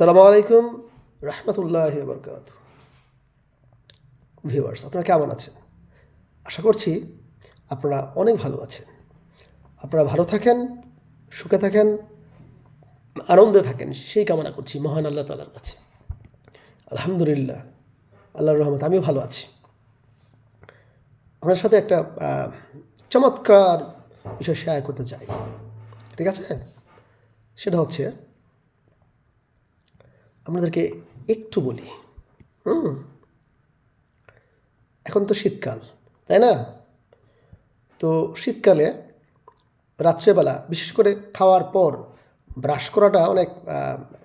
আসসালামু আলাইকুম, রহমতুল্লাহ বরকাত ভিউয়ার্স আপনারা কেমন আছেন? আশা করছি আপনারা অনেক ভালো আছেন। আপনারা ভালো থাকেন, সুখে থাকেন, আনন্দে থাকেন, সেই কামনা করছি মহান আল্লাহ তালার কাছে। আলহামদুলিল্লাহ, আল্লাহর রহমত আমিও ভালো আছি। আপনার সাথে একটা চমৎকার বিষয় শেয়ার করতে চাই। ঠিক আছে? সেটা হচ্ছে আপনাদেরকে একটু বলি, হুম? এখন তো শীতকাল, তাই না? তো শীতকালে রাত্রেবেলা বিশেষ করে খাওয়ার পর ব্রাশ করাটা অনেক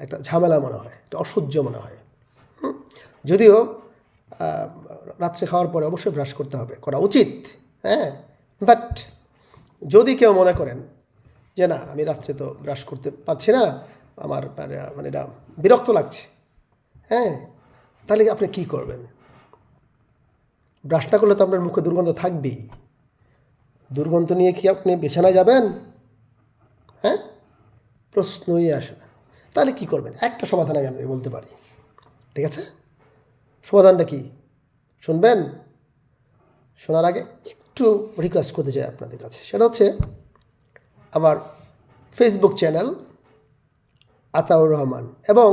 একটা ঝামেলা মনে হয়, একটা অসহ্য মনে হয় যদিও রাত্রে খাওয়ার পরে অবশ্যই ব্রাশ করতে হবে, করা উচিত হ্যাঁ? বাট যদি কেউ মনে করেন যে না, আমি রাত্রে তো ব্রাশ করতে পারছি না আমার মানে মানে এটা বিরক্ত লাগছে। হ্যাঁ তাহলে আপনি কি করবেন? ব্রাশ না করলে তো আপনার মুখে দুর্গন্ধ থাকবেই। দুর্গন্ধ নিয়ে কি আপনি বিছানায় যাবেন? হ্যাঁ? প্রশ্নই আসে না। তাহলে কী করবেন? একটা সমাধান আমি আপনাকে বলতে পারি। ঠিক আছে? সমাধানটা কি? শুনবেন? শোনার আগে একটু রিকোয়েস্ট করতে চাই আপনাদের কাছে। সেটা হচ্ছে আমার ফেসবুক চ্যানেল আতাউর রহমান এবং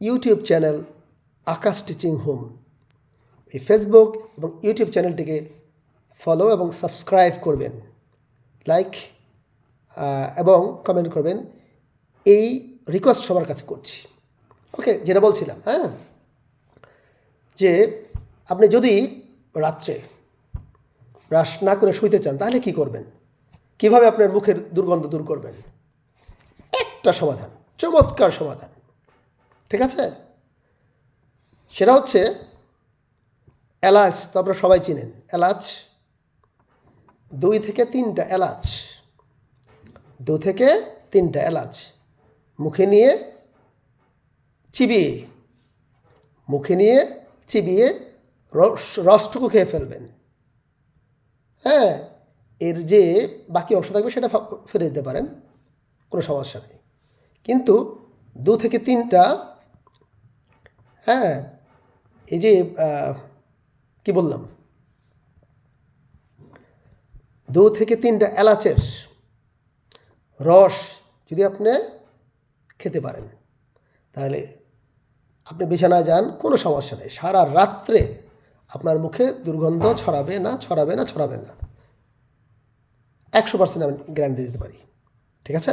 YouTube channel Akash teaching home. এই ফেসবুক এবং ইউটিউব চ্যানেলটিকে ফলো এবং সাবস্ক্রাইব করবেন, লাইক এবং কমেন্ট করবেন। এই রিকোয়েস্ট সবার কাছে করছি। ওকে, যেটা বলছিলাম হ্যাঁ? যে আপনি যদি রাত্রে ব্রাশ না করে শুইতে চান, তাহলে কি করবেন? কীভাবে আপনার মুখের দুর্গন্ধ দূর করবেন? একটা সমাধান। চমৎকার সমাধান। ঠিক আছে? সেটা হচ্ছে এলাচ, তো আপনারা সবাই চিনেন। এলাচ, দুই থেকে তিনটা এলাচ। দু থেকে তিনটা এলাচ। মুখে নিয়ে চিবিয়ে, মুখে নিয়ে চিবিয়ে রস, রসটুকু খেয়ে ফেলবেন। হ্যাঁ এর যে বাকি অংশ থাকবে সেটা ফেলে দিতে পারেন। কোনো সমস্যা নেই। কিন্তু দু থেকে তিনটা হ্যাঁ এই যে কি বললাম? দু থেকে তিনটা এলাচের রস যদি আপনি খেতে পারেন, তাহলে আপনি বিছানায় যান, কোনো সমস্যা নেই। সারা রাত্রে আপনার মুখে দুর্গন্ধ ছড়াবে না ছড়াবে না ছড়াবে না। একশো পার্সেন্ট আমি গ্যারান্টি দিতে পারি। ঠিক আছে?